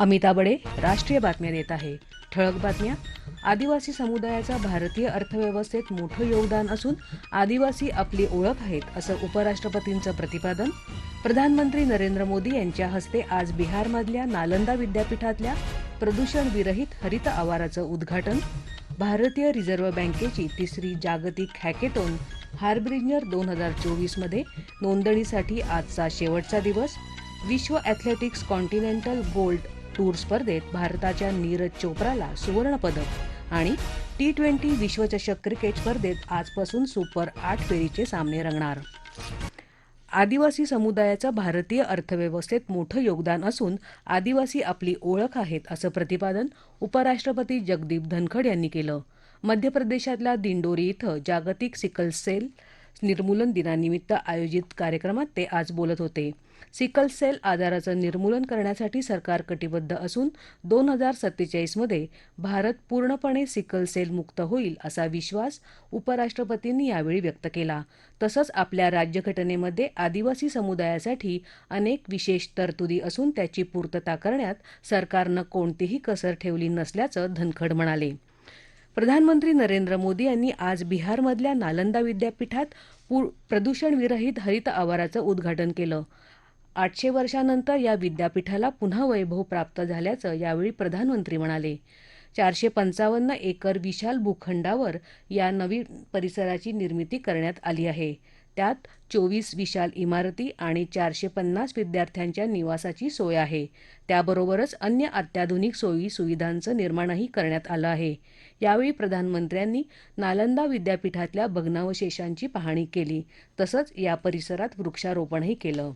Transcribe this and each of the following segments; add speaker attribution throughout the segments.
Speaker 1: अमिता बडे राष्ट्रीय बातम्या देत आहे. ठळक बातम्या. आदिवासी समुदायाचा भारतीय अर्थव्यवस्थेत मोठं योगदान असून आदिवासी आपली ओळख आहेत असं उपराष्ट्रपतींचं प्रतिपादन. प्रधानमंत्री नरेंद्र मोदी यांच्या हस्ते आज बिहारमधल्या नालंदा विद्यापीठातल्या प्रदूषण विरहित हरित आवाराचं उद्घाटन. भारतीय रिझर्व्ह बँकेची तिसरी जागतिक हॅकेटोन हार्ब्रिंजर दोन हजार चोवीसमध्ये नोंदणीसाठी आजचा शेवटचा दिवस. विश्व ॲथलेटिक्स कॉन्टिनेंटल गोल्ड टूर स्पर्धेत भारताच्या नीरज चोप्राला सुवर्णपदक आणि टी ट्वेंटी विश्वचषक क्रिकेट स्पर्धेत आजपासून सुपर आठ फेरीचे सामने रंगणार. आदिवासी समुदायाचं भारतीय अर्थव्यवस्थेत मोठं योगदान असून आदिवासी आपली ओळख आहेत असं प्रतिपादन उपराष्ट्रपती जगदीप धनखड यांनी केलं. मध्य प्रदेशातल्या दिंडोरी इथं जागतिक सिकल सेल निर्मूलन दिनानिमित्त आयोजित कार्यक्रमात ते आज बोलत होते. सिकल सेल आजाराचं निर्मूलन करण्यासाठी सरकार कटिबद्ध असून दोन हजार सत्तेचाळीसमध्ये भारत पूर्णपणे सिकल सेल मुक्त होईल असा विश्वास उपराष्ट्रपतींनी यावेळी व्यक्त केला. तसंच आपल्या राज्यघटनेमध्ये आदिवासी समुदायासाठी अनेक विशेष तरतुदी असून त्याची पूर्तता करण्यात सरकारनं कोणतीही कसर ठेवली नसल्याचं धनखड म्हणाले. प्रधानमंत्री नरेंद्र मोदी यांनी आज बिहारमधल्या नालंदा विद्यापीठात पू प्रदूषणविरहित हरित आवाराचं उद्घाटन केलं. आठशे वर्षानंतर या विद्यापीठाला पुन्हा वैभव प्राप्त झाल्याचं यावेळी प्रधानमंत्री म्हणाले. चारशे पंचावन्न एकर विशाल भूखंडावर या नवीन परिसराची निर्मिती करण्यात आली आहे. त्यात चोवीस विशाल इमारती आणि चारशे पन्नास विद्यार्थ्यांच्या निवासाची सोय आहे. त्याबरोबरच अन्य अत्याधुनिक सोयी सुविधांचं निर्माणही करण्यात आलं आहे. यावेळी प्रधानमंत्र्यांनी नालंदा विद्यापीठातल्या भग्नावशेषांची पाहणी केली. तसंच या परिसरात वृक्षारोपणही केलं.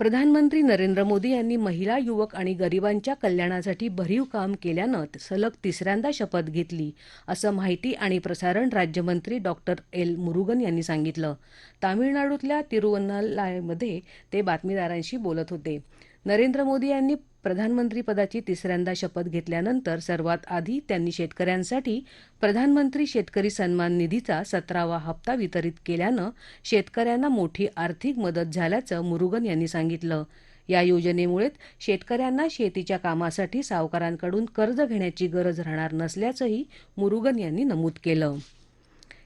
Speaker 1: प्रधानमंत्री नरेंद्र मोदी यांनी महिला युवक आणि गरिबांच्या कल्याणासाठी भरीव काम केल्यानं सलग तिसऱ्यांदा शपथ घेतली असं माहिती आणि प्रसारण राज्यमंत्री डॉक्टर एल. मुरुगन यांनी सांगितलं. तामिळनाडूतल्या तिरुवन्नालायमध्ये ते बातमीदारांशी बोलत होते. नरेंद्र मोदी यांनी प्रधानमंत्रीपदाची तिसऱ्यांदा शपथ घेतल्यानंतर सर्वात आधी त्यांनी शेतकऱ्यांसाठी प्रधानमंत्री शेतकरी सन्मान निधीचा सतरावा हप्ता वितरित केल्यानं शेतकऱ्यांना मोठी आर्थिक मदत झाल्याचं मुरुगन यांनी सांगितलं. या योजनेमुळे शेतकऱ्यांना शेतीच्या कामासाठी सावकारांकडून कर्ज घेण्याची गरज राहणार नसल्याचंही मुरुगन यांनी नमूद केलं.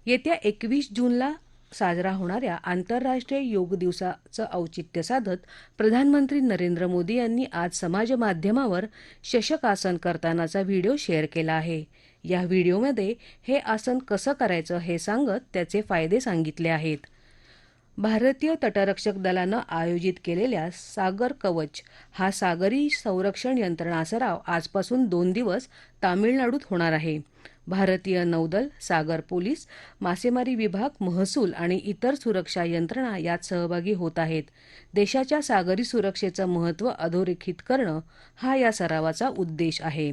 Speaker 1: येत्या एकवीस जूनला साजरा होणाऱ्या आंतरराष्ट्रीय योग दिवसाचं औचित्य साधत प्रधानमंत्री नरेंद्र मोदी यांनी आज समाज माध्यमावर शशकासन करतानाचा व्हिडिओ शेअर केला आहे. या व्हिडिओमध्ये हे आसन कसं करायचं हे सांगत त्याचे फायदे सांगितले आहेत. भारतीय तटरक्षक दलानं आयोजित केलेल्या सागर कवच हा सागरी संरक्षण यंत्रणा सराव आजपासून दोन दिवस तामिळनाडूत होणार आहे. भारतीय नौदल सागर पोलीस मासेमारी विभाग महसूल आणि इतर सुरक्षा यंत्रणा यात सहभागी होत आहेत. देशाच्या सागरी सुरक्षेचं महत्त्व अधोरेखित करणं हा या सरावाचा उद्देश आहे.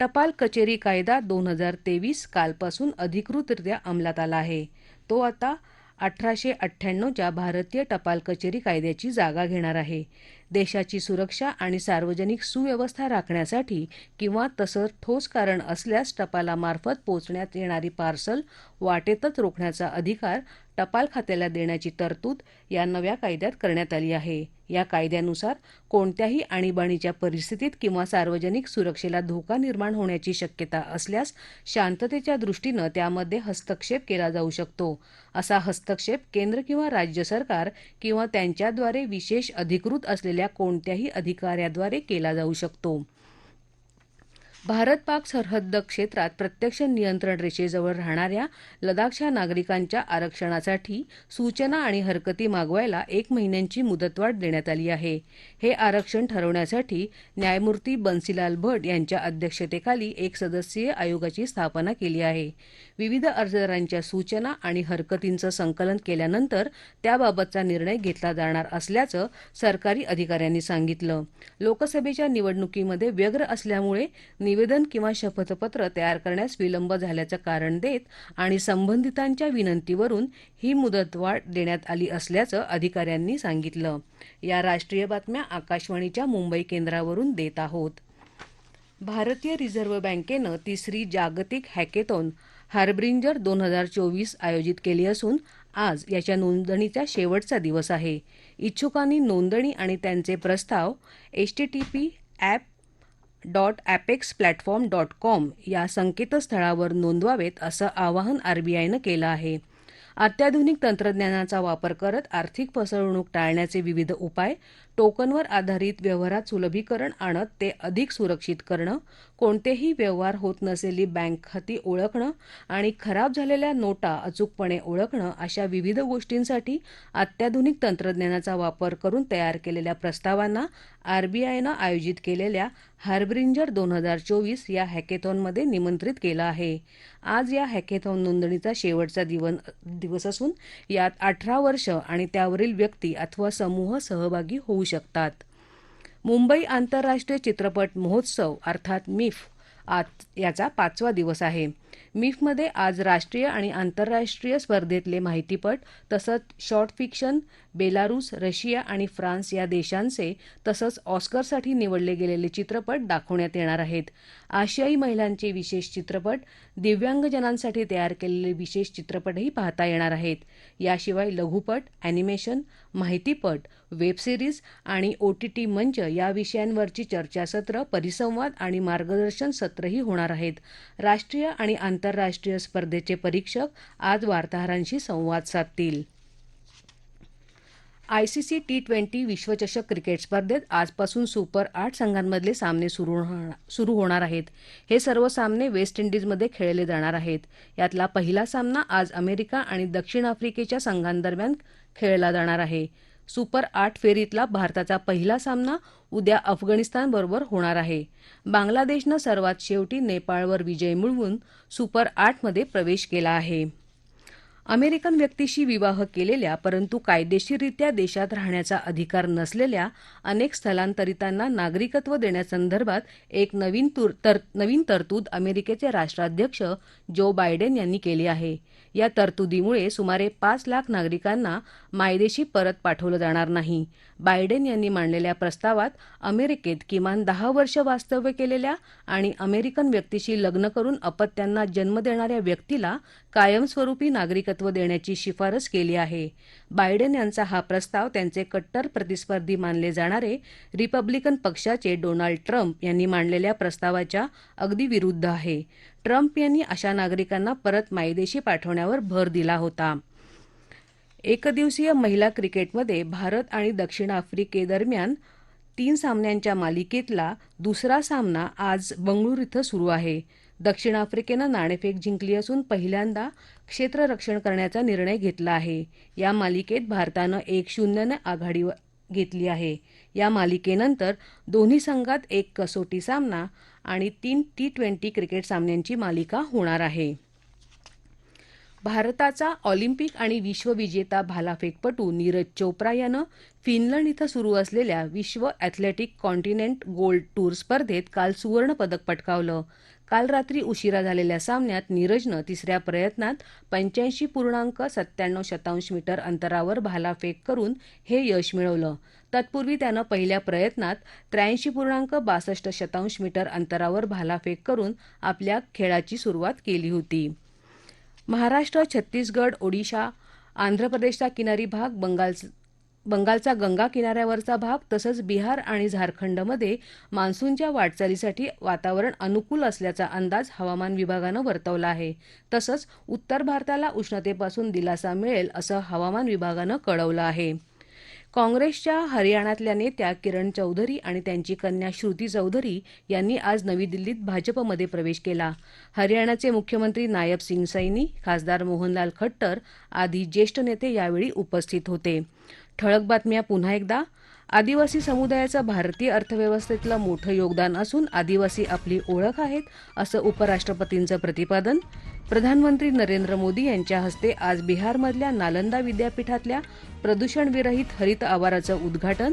Speaker 1: टपाल कचेरी कायदा दोन हजार तेवीस कालपासून अधिकृतरित्या अंमलात आला आहे. तो आता अठराशे अठ्ठ्याण्णवच्या भारतीय टपाल कचेरी कायद्याची जागा घेणार आहे. देशाची सुरक्षा आणि सार्वजनिक सुव्यवस्था राखण्यासाठी किंवा तसं ठोस कारण असल्यास टपालामार्फत पोचण्यात येणारी पार्सल वाटेतच रोखण्याचा अधिकार टपाल खात्याला देण्याची तरतूद या नव्या कायद्यात करण्यात आली आहे. या कायद्यानुसार कोणत्याही आणीबाणीच्या परिस्थितीत किंवा सार्वजनिक सुरक्षेला धोका निर्माण होण्याची शक्यता असल्यास शांततेच्या दृष्टीनं त्यामध्ये हस्तक्षेप केला जाऊ शकतो. असा हस्तक्षेप केंद्र किंवा राज्य सरकार किंवा त्यांच्याद्वारे विशेष अधिकृत असलेल्या कोणत्याही अधिकाऱ्याद्वारे केला जाऊ शकतो. भारत पाक सरहद्द क्षेत्रात प्रत्यक्ष नियंत्रण रेषेजवळ राहणाऱ्या लडाखच्या नागरिकांच्या आरक्षणासाठी सूचना आणि हरकती मागवायला एक महिन्यांची मुदतवाढ देण्यात आली आहे. हे आरक्षण ठरवण्यासाठी न्यायमूर्ती बन्सीलाल भट यांच्या अध्यक्षतेखाली एक सदस्यीय आयोगाची स्थापना केली आहे. विविध अर्जदारांच्या सूचना आणि हरकतींचं संकलन केल्यानंतर त्याबाबतचा निर्णय घेतला जाणार असल्याचं सरकारी अधिकाऱ्यांनी सांगितलं. लोकसभेच्या निवडणुकीमध्ये व्यग्र असल्यामुळे निवेदन किंवा शपथपत्र तयार करण्यास विलंब झाल्याचं कारण देत आणि संबंधितांच्या विनंतीवरून ही मुदतवाढ देण्यात आली असल्याचं अधिकाऱ्यांनी सांगितलं. या राष्ट्रीय बातम्या आकाशवाणीच्या मुंबई केंद्रावरून देत आहोत. भारतीय रिझर्व्ह बँकेनं तिसरी जागतिक हॅकेथॉन हार्ब्रिंजर दोन हजार चोवीस आयोजित केली असून आज याच्या नोंदणीचा शेवटचा दिवस आहे. इच्छुकांनी नोंदणी आणि त्यांचे प्रस्ताव H T T P app dot apex platform dot com या संकेतस्थळावर नोंदवावेत असं आवाहन आरबीआयनं केलं आहे. अत्याधुनिक तंत्रज्ञानाचा वापर करत आर्थिक फसवणूक टाळण्याचे विविध उपाय टोकनवर आधारित व्यवहारात सुलभीकरण आणत ते अधिक सुरक्षित करणं कोणतेही व्यवहार होत नसलेली बँक खाती ओळखणं आणि खराब झालेल्या नोटा अचूकपणे ओळखणं अशा विविध गोष्टींसाठी अत्याधुनिक तंत्रज्ञानाचा वापर करून तयार केलेल्या प्रस्तावांना आरबीआयनं आयोजित केलेल्या हार्ब्रिंजर दोन हजार चोवीस या हॅकेथॉनमध्ये निमंत्रित केलं आहे. आज या हॅकेथॉन नोंदणीचा शेवटचा दिवन दिवस असून यात अठरा वर्ष आणि त्यावरील व्यक्ती अथवा समूह सहभागी होऊ शकतात. मुंबई आंतरराष्ट्रीय चित्रपट महोत्सव अर्थात मिफ आज याचा पाचवा दिवस आहे. मिफमध्ये आज राष्ट्रीय आणि आंतरराष्ट्रीय स्पर्धेतले माहितीपट तसंच शॉर्ट फिक्शन बेलारूस रशिया आणि फ्रान्स या देशांचे तसंच ऑस्करसाठी निवडले गेलेले चित्रपट दाखवण्यात येणार आहेत. आशियाई महिलांचे विशेष चित्रपट दिव्यांगजनांसाठी तयार केलेले विशेष चित्रपटही पाहता येणार आहेत. याशिवाय लघुपट अॅनिमेशन माहितीपट वेबसिरीज आणि ओटीटी मंच या विषयांवरची चर्चासत्र परिसंवाद आणि मार्गदर्शन सत्रही होणार आहेत. राष्ट्रीय आणि आंतरराष्ट्रीय स्पर्धेचे परीक्षक आज वार्ताहरांशी संवाद साधतील. आयसीसी टी ट्वेंटी विश्वचषक क्रिकेट स्पर्धेत आजपासून सुपर आठ संघांमधले सामने सुरू होणार- सुरू होणार आहेत. हे सर्व सामने वेस्ट इंडिजमध्ये खेळले जाणार आहेत. यातला पहिला सामना आज अमेरिका आणि दक्षिण आफ्रिकेच्या संघांदरम्यान खेळला जाणार आहे. सुपर आठ फेरीतला भारताचा पहिला सामना उद्या अफगाणिस्तानबरोबर होणार आहे. बांगलादेशनं सर्वात शेवटी नेपाळवर विजय मिळवून सुपर आठमध्ये प्रवेश केला आहे. अमेरिकन व्यक्तीशी विवाह केलेल्या परंतु कायदेशीररित्या देशात राहण्याचा अधिकार नसलेल्या अनेक स्थलांतरितांना नागरिकत्व देण्यासंदर्भात एक नवीन तुर- तर नवीन तरतूद अमेरिकेचे राष्ट्राध्यक्ष जो बायडेन यांनी केली आहे. या तरतुदीमुळे सुमारे पाच लाख नागरिकांना मायदेशी परत पाठवलं जाणार नाही. बायडेन यांनी मांडलेल्या प्रस्तावात अमेरिकेत किमान दहा वर्ष वास्तव्य केलेल्या आणि अमेरिकन व्यक्तीशी लग्न करून अपत्यांना जन्म देणाऱ्या व्यक्तीला कायमस्वरूपी नागरिकत्व देण्याची शिफारस केली आहे. बायडेन यांचा हा प्रस्ताव त्यांचे कट्टर प्रतिस्पर्धी मानले जाणारे रिपब्लिकन पक्षाचे डोनाल्ड ट्रम्प यांनी मांडलेल्या प्रस्तावाच्या अगदी विरुद्ध आहे. ट्रम्प यांनी अशा नागरिकांना परत मायदेशी पाठवण्यावर भर दिला होता. एकदिवसीय महिला क्रिकेटमध्ये भारत आणि दक्षिण आफ्रिकेदरम्यान तीन सामन्यांच्या मालिकेतला दुसरा सामना आज बंगळूर इथं सुरू आहे. दक्षिण आफ्रिकेनं नाणेफेक जिंकली असून पहिल्यांदा क्षेत्ररक्षण करण्याचा निर्णय घेतला आहे. या मालिकेत भारतानं एक शून्यनं आघाडी घेतली आहे. या मालिकेनंतर दोन्ही संघात एक कसोटी सामना आणि तीन टी ट्वेंटी क्रिकेट सामन्यांची मालिका होणार आहे. भारताचा ऑलिम्पिक आणि विश्वविजेता भालाफेकपटू नीरज चोप्रा यानं फिनलंड इथं सुरू असलेल्या विश्व अॅथलेटिक कॉन्टिनेंट गोल्ड टूर स्पर्धेत काल सुवर्णपदक पटकावलं. काल रात्री उशिरा झालेल्या सामन्यात नीरजनं तिसऱ्या प्रयत्नात पंच्याऐंशी पूर्णांक सत्त्याण्णव शतांश मीटर अंतरावर भालाफेक करून हे यश मिळवलं. तत्पूर्वी त्यानं पहिल्या प्रयत्नात त्र्याऐंशी पूर्णांक बासष्ट शतांश मीटर अंतरावर भालाफेक करून आपल्या खेळाची सुरुवात केली होती. महाराष्ट्र छत्तीसगड ओडिशा आंध्र प्रदेशचा किनारी भाग बंगाल बंगालचा गंगा किनाऱ्यावरचा भाग तसंच बिहार आणि झारखंडमध्ये मान्सूनच्या वाटचालीसाठी वातावरण अनुकूल असल्याचा अंदाज हवामान विभागानं वर्तवला आहे. तसंच उत्तर भारताला उष्णतेपासून दिलासा मिळेल असं हवामान विभागानं कळवलं आहे. काँग्रेसच्या हरियाणातल्या नेत्या किरण चौधरी आणि त्यांची कन्या श्रुती चौधरी यांनी आज नवी दिल्लीत भाजपमध्ये प्रवेश केला. हरियाणाचे मुख्यमंत्री नायब सिंग सैनी खासदार मोहनलाल खट्टर आदी ज्येष्ठ नेते यावेळी उपस्थित होते. ठळक बातम्या पुन्हा एकदा. आदिवासी समुदायाचं भारतीय अर्थव्यवस्थेतलं मोठं योगदान असून आदिवासी आपली ओळख आहेत असं उपराष्ट्रपतींचं प्रतिपादन. प्रधानमंत्री नरेंद्र मोदी यांच्या हस्ते आज बिहारमधल्या नालंदा विद्यापीठातल्या प्रदूषणविरहित हरित आवाराचं उद्घाटन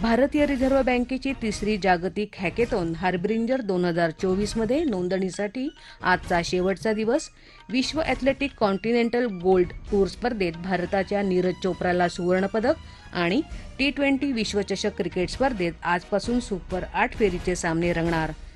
Speaker 1: भारतीय रिझर्व्ह बँकेची तिसरी जागतिक हॅकेथॉन हार्ब्रिंजर दोन हजार चोवीसमध्ये नोंदणीसाठी आजचा शेवटचा दिवस विश्व अॅथलेटिक कॉन्टिनेंटल गोल्ड टूर स्पर्धेत भारताच्या नीरज चोप्राला सुवर्णपदक आणि टी ट्वेंटी विश्वचषक क्रिकेट स्पर्धेत आजपासून सुपर आठ फेरीचे सामने रंगणार.